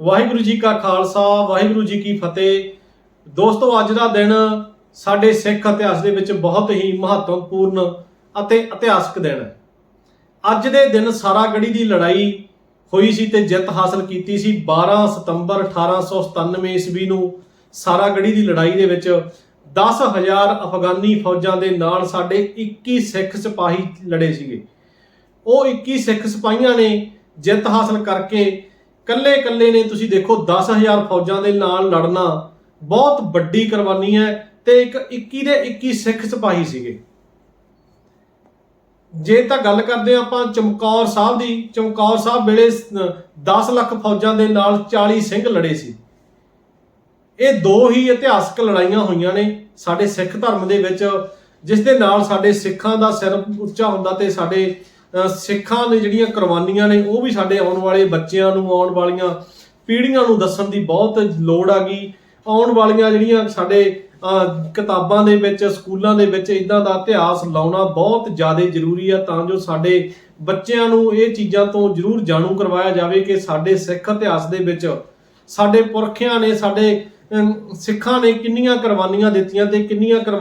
ਵਾਹਿਗੁਰੂ ਜੀ ਕਾ ਖਾਲਸਾ, ਵਾਹਿਗੁਰੂ ਜੀ ਕੀ ਫਤਿਹ। ਦੋਸਤੋ, ਅੱਜ ਦਾ ਦਿਨ ਸਾਡੇ ਸਿੱਖ ਇਤਿਹਾਸ ਦੇ ਵਿੱਚ ਬਹੁਤ ਹੀ ਮਹੱਤਵਪੂਰਨ ਅਤੇ ਇਤਿਹਾਸਕ ਦਿਨ ਹੈ। ਅੱਜ ਦੇ ਦਿਨ ਸਾਰਾਗੜੀ ਦੀ ਲੜਾਈ ਹੋਈ ਸੀ ਤੇ ਜਿੱਤ ਹਾਸਲ ਕੀਤੀ ਸੀ 12 ਸਤੰਬਰ 1897 ਈਸਵੀ ਨੂੰ। ਸਾਰਾਗੜੀ ਦੀ ਲੜਾਈ ਦੇ ਵਿੱਚ 10000 ਅਫਗਾਨੀ ਫੌਜਾਂ ਦੇ ਨਾਲ ਸਾਡੇ 21 ਸਿੱਖ ਸਿਪਾਹੀ ਲੜੇ ਸੀਗੇ। ਉਹ 21 ਸਿੱਖ ਸਿਪਾਹੀਆਂ ਨੇ ਜਿੱਤ ਹਾਸਲ ਕਰਕੇ ਕੱਲੇ ਕੱਲੇ ਨੇ ਤੁਸੀਂ ਦੇਖੋ 10000 ਫੌਜਾਂ ਦੇ ਨਾਲ ਲੜਨਾ ਬਹੁਤ ਵੱਡੀ ਕੁਰਬਾਨੀ ਹੈ ਤੇ ਇੱਕ 21 ਦੇ 21 ਸਿੱਖ ਸਿਪਾਹੀ ਸੀਗੇ। ਜੇ ਤਾਂ ਗੱਲ ਕਰਦੇ ਹਾਂ ਆਪਾਂ ਚਮਕੌਰ ਸਾਹਿਬ ਦੀ, ਚਮਕੌਰ ਸਾਹਿਬ ਵੇਲੇ 10 ਲੱਖ ਫੌਜਾਂ ਦੇ ਨਾਲ 40 ਸਿੰਘ ਲੜੇ ਸੀ। ਇਹ ਦੋ ਹੀ ਇਤਿਹਾਸਕ ਲੜਾਈਆਂ ਹੋਈਆਂ ਨੇ ਸਾਡੇ ਸਿੱਖ ਧਰਮ ਦੇ ਵਿੱਚ, ਜਿਸ ਦੇ ਨਾਲ ਸਾਡੇ ਸਿੱਖਾਂ ਦਾ ਸਿਰ ਉੱਚਾ ਹੁੰਦਾ ਤੇ ਸਾਡੇ ਸਿੱਖਾਂ ਨੇ ਜਿਹੜੀਆਂ ਕੁਰਬਾਨੀਆਂ ਨੇ, ਉਹ ਵੀ ਸਾਡੇ ਆਉਣ ਵਾਲੇ ਬੱਚਿਆਂ ਨੂੰ, ਆਉਣ ਵਾਲੀਆਂ ਪੀੜ੍ਹੀਆਂ ਨੂੰ ਦੱਸਣ ਦੀ ਬਹੁਤ ਲੋੜ ਆ ਗਈ। ਆਉਣ ਵਾਲੀਆਂ ਜਿਹੜੀਆਂ ਸਾਡੇ ਕਿਤਾਬਾਂ ਦੇ ਵਿੱਚ, ਸਕੂਲਾਂ ਦੇ ਵਿੱਚ ਇਦਾਂ ਦਾ ਇਤਿਹਾਸ ਲਾਉਣਾ ਬਹੁਤ ਜ਼ਿਆਦਾ ਜ਼ਰੂਰੀ ਆ, ਤਾਂ ਜੋ ਸਾਡੇ ਬੱਚਿਆਂ ਨੂੰ ਇਹ ਚੀਜ਼ਾਂ ਤੋਂ ਜ਼ਰੂਰ ਜਾਣੂ ਕਰਵਾਇਆ ਜਾਵੇ ਕਿ ਸਾਡੇ ਸਿੱਖ ਇਤਿਹਾਸ ਦੇ ਵਿੱਚ ਸਾਡੇ ਪੁਰਖਿਆਂ ਨੇ, ਸਾਡੇ ਸਿੱਖਾਂ ਨੇ ਕਿੰਨੀਆਂ ਕੁਰਬਾਨੀਆਂ ਦਿੱਤੀਆਂ ਤੇ ਕਿੰਨੀਆਂ ਕੁਰਬਾ-